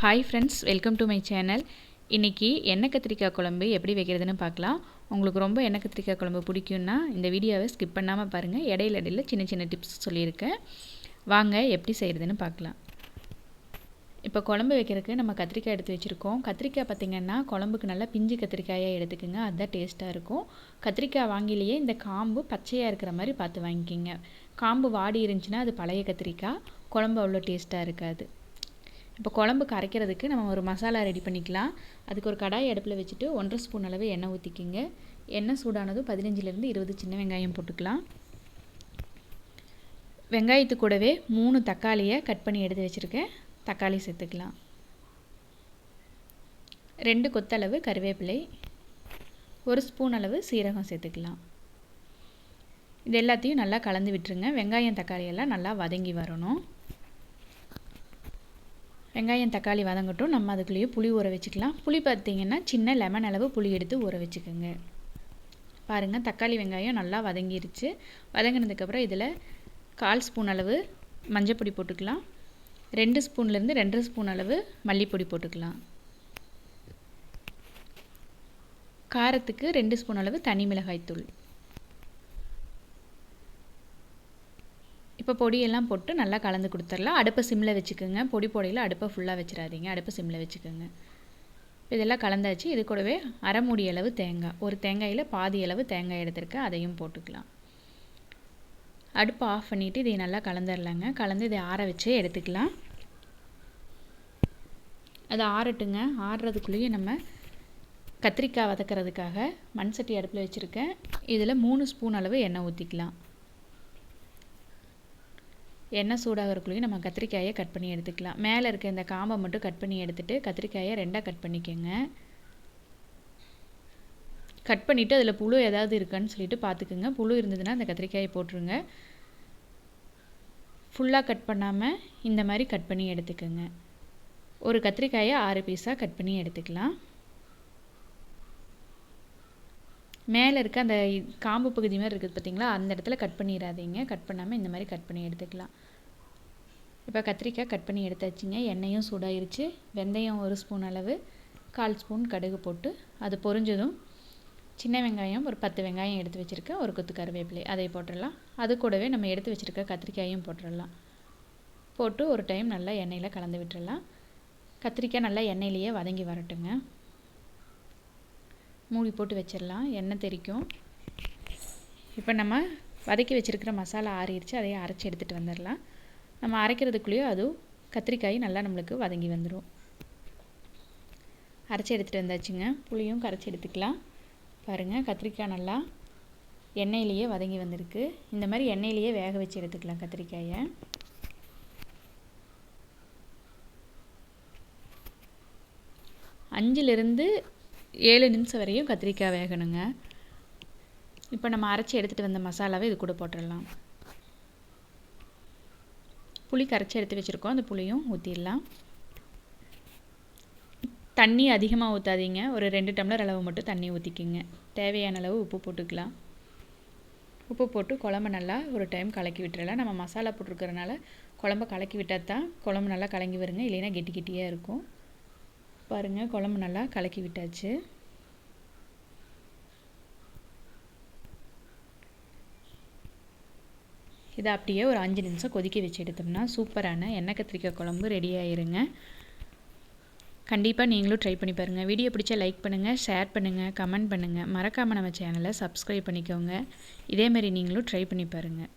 Hi friends welcome to my channel இன்றைக்கி எண்ணெய் கத்திரிக்காய் குழம்பு எப்படி வைக்கிறதுன்னு பார்க்கலாம். உங்களுக்கு ரொம்ப எண்ணெய் கத்திரிக்காய் குழம்பு பிடிக்கும்னா இந்த வீடியோவை ஸ்கிப் பண்ணாமல் பாருங்கள் இடையில இடையில சின்ன சின்ன டிப்ஸ் சொல்லியிருக்கேன். வாங்க எப்படி செய்கிறதுன்னு பார்க்கலாம். இப்போ குழம்பு வைக்கிறதுக்கு நம்ம கத்திரிக்காய் எடுத்து வச்சுருக்கோம். கத்திரிக்காய் பார்த்திங்கன்னா குழம்புக்கு நல்லா பிஞ்சு கத்திரிக்காயாக எடுத்துக்கோங்க. அதுதான் டேஸ்ட்டாக இருக்கும். கத்திரிக்காய் வாங்கிலேயே இந்த காம்பு பச்சையாக இருக்கிற மாதிரி பார்த்து வாங்கிக்கிங்க. காம்பு வாடி இருந்துச்சுன்னா அது பழைய கத்திரிக்காய். குழம்பு அவ்வளோ டேஸ்ட்டாக இருக்காது. இப்போ குழம்பு கரைக்கிறதுக்கு நம்ம ஒரு மசாலா ரெடி பண்ணிக்கலாம். அதுக்கு ஒரு கடாய் அடுப்பில் வச்சுட்டு ஒன்றரை ஸ்பூன் அளவு எண்ணெய் ஊற்றிக்கிங்க எண்ணெய் சூடானதும் பதினஞ்சுலேருந்து இருபது சின்ன வெங்காயம் போட்டுக்கலாம். வெங்காயத்து கூடவே மூணு தக்காளியை கட் பண்ணி எடுத்து வச்சுருக்கேன். தக்காளி சேர்த்துக்கலாம். ரெண்டு கொத்தளவு கருவேப்பிலை ஒரு ஸ்பூன் அளவு சீரகம் சேர்த்துக்கலாம். இது எல்லாத்தையும் நல்லா கலந்து விட்டுருங்க. வெங்காயம் தக்காளி எல்லாம் நல்லா வதங்கி வரணும். வெங்காயம் தக்காளி வதங்கட்டும். நம்ம அதுக்குள்ளேயே புளி ஊற வச்சுக்கலாம். புளி பார்த்திங்கன்னா சின்ன லெமன் அளவு புளி எடுத்து ஊற வச்சுக்கோங்க. பாருங்கள் தக்காளி வெங்காயம் நல்லா வதங்கிருச்சு. வதங்கினதுக்கப்புறம் இதில் கால் ஸ்பூன் அளவு மஞ்சப்பொடி போட்டுக்கலாம். ரெண்டு ஸ்பூன்லேருந்து ரெண்டரை ஸ்பூன் அளவு மல்லிப்பொடி போட்டுக்கலாம். காரத்துக்கு ரெண்டு ஸ்பூன் அளவு தனி மிளகாய்த்தூள். இப்போ பொடியெல்லாம் போட்டு நல்லா கலந்து கொடுத்துர்லாம் அடுப்பை சிம்மில் வச்சுக்கோங்க. பொடி பொடியில் அடுப்பை ஃபுல்லாக வச்சிடாதீங்க. அடுப்பை சிம்மில் வச்சுக்கோங்க. இதெல்லாம் கலந்தாச்சு. இது கூடவே அரை அளவு தேங்காய். ஒரு தேங்காயில் பாதி அளவு தேங்காய் எடுத்திருக்கேன். அதையும் போட்டுக்கலாம். அடுப்பை ஆஃப் பண்ணிவிட்டு இதை நல்லா கலந்துடலாங்க. கலந்து இதை ஆற வச்சு எடுத்துக்கலாம். அது ஆறட்டுங்க. ஆறுறதுக்குள்ளேயே நம்ம கத்திரிக்காய் வதக்கிறதுக்காக மண் சட்டி அடுப்பில் வச்சுருக்கேன். இதில் மூணு ஸ்பூன் அளவு எண்ணெய் ஊற்றிக்கலாம் எண்ணெய் சூடாகிறக்குள்ளேயும் நம்ம கத்திரிக்காயை கட் பண்ணி எடுத்துக்கலாம். மேலே இருக்க இந்த காம்பை மட்டும் கட் பண்ணி எடுத்துகிட்டு கத்திரிக்காயை ரெண்டாக கட் பண்ணிக்கோங்க. கட் பண்ணிவிட்டு அதில் புழு ஏதாவது இருக்கான்னு சொல்லிட்டு பார்த்துக்குங்க புழு இருந்ததுன்னா அந்த கத்திரிக்காயை போட்டுருங்க. ஃபுல்லாக கட் பண்ணாமல் இந்த மாதிரி கட் பண்ணி எடுத்துக்கோங்க. ஒரு கத்திரிக்காயை ஆறு பீஸாக கட் பண்ணி எடுத்துக்கலாம். மேலே இருக்க அந்த காம்பு பகுதி மாதிரி இருக்குது பார்த்தீங்களா? அந்த இடத்துல கட் பண்ணிடாதீங்க. கட் பண்ணாமல் இந்த மாதிரி கட் பண்ணி எடுத்துக்கலாம். இப்போ கத்திரிக்காய் கட் பண்ணி எடுத்தாச்சுங்க. எண்ணெயும் சூடாயிருச்சு. வெந்தயம் ஒரு ஸ்பூன் அளவு கால் ஸ்பூன் கடுகு போட்டு அது பொரிஞ்சதும் சின்ன வெங்காயம் ஒரு பத்து வெங்காயம் எடுத்து வச்சுருக்கேன். ஒரு கொத்து கருவேப்பிலை அதை போட்டுடலாம். அது கூடவே நம்ம எடுத்து வச்சுருக்க கத்திரிக்காயும் போட்டுடலாம். போட்டு ஒரு டைம் நல்லா எண்ணெயில் கலந்து விட்டுடலாம். கத்திரிக்காய் நல்லா எண்ணெயிலேயே வதங்கி வரட்டுங்க. மூடி போட்டு வச்சிடலாம். எண்ணெய் தெரிக்கும் இப்போ நம்ம வதக்கி வச்சுருக்கிற மசாலா ஆறிடுச்சு. அதையே அரைச்சி எடுத்துகிட்டு வந்துடலாம். நம்ம அரைக்கிறதுக்குள்ளேயோ அதுவும் கத்திரிக்காய் நல்லா நம்மளுக்கு வதங்கி வந்துடும் அரைச்சி எடுத்துகிட்டு வந்தாச்சுங்க. புளியும் கரைச்சி எடுத்துக்கலாம். பாருங்கள் கத்திரிக்காய் நல்லா எண்ணெயிலேயே வதங்கி வந்திருக்கு. இந்த மாதிரி எண்ணெயிலேயே வேக வச்சு எடுத்துக்கலாம் கத்திரிக்காயை. அஞ்சிலிருந்து ஏழு நிமிஷம் வரையும் கத்திரிக்காய் வேகணுங்க. இப்போ நம்ம அரைச்சி எடுத்துகிட்டு வந்த மசாலாவை இது கூட போட்டுடலாம். புளி கரைச்சி எடுத்து வச்சுருக்கோம். அந்த புளியும் ஊற்றிடலாம் தண்ணி அதிகமாக ஊற்றாதீங்க ஒரு ரெண்டு டம்ளர் அளவு மட்டும் தண்ணி ஊற்றிக்கிங்க தேவையான அளவு உப்பு போட்டுக்கலாம். உப்பு போட்டு குழம்பு நல்லா ஒரு டைம் கலக்கி விட்டுறலாம். நம்ம மசாலா போட்டிருக்கிறனால குழம்ப கலக்கி விட்டால் தான் குழம்பு நல்லா கலங்கி வருங்க. இல்லைன்னா கெட்டி கெட்டியாக இருக்கும். பாருங்கள் குழம்பு நல்லா கலக்கி விட்டாச்சு. இதை அப்படியே ஒரு அஞ்சு நிமிஷம் கொதிக்க வச்சு எடுத்தோம்னா சூப்பரான எண்ணெய் கத்திரிக்காய் குழம்பு ரெடி ஆயிருங்க. கண்டிப்பாக நீங்களும் ட்ரை பண்ணி பாருங்கள் வீடியோ பிடிச்சா லைக் பண்ணுங்கள் ஷேர் பண்ணுங்கள் கமெண்ட் பண்ணுங்கள் மறக்காமல் நம்ம சேனலை சப்ஸ்கிரைப் பண்ணிக்கோங்க. இதேமாரி நீங்களும் ட்ரை பண்ணி பாருங்கள்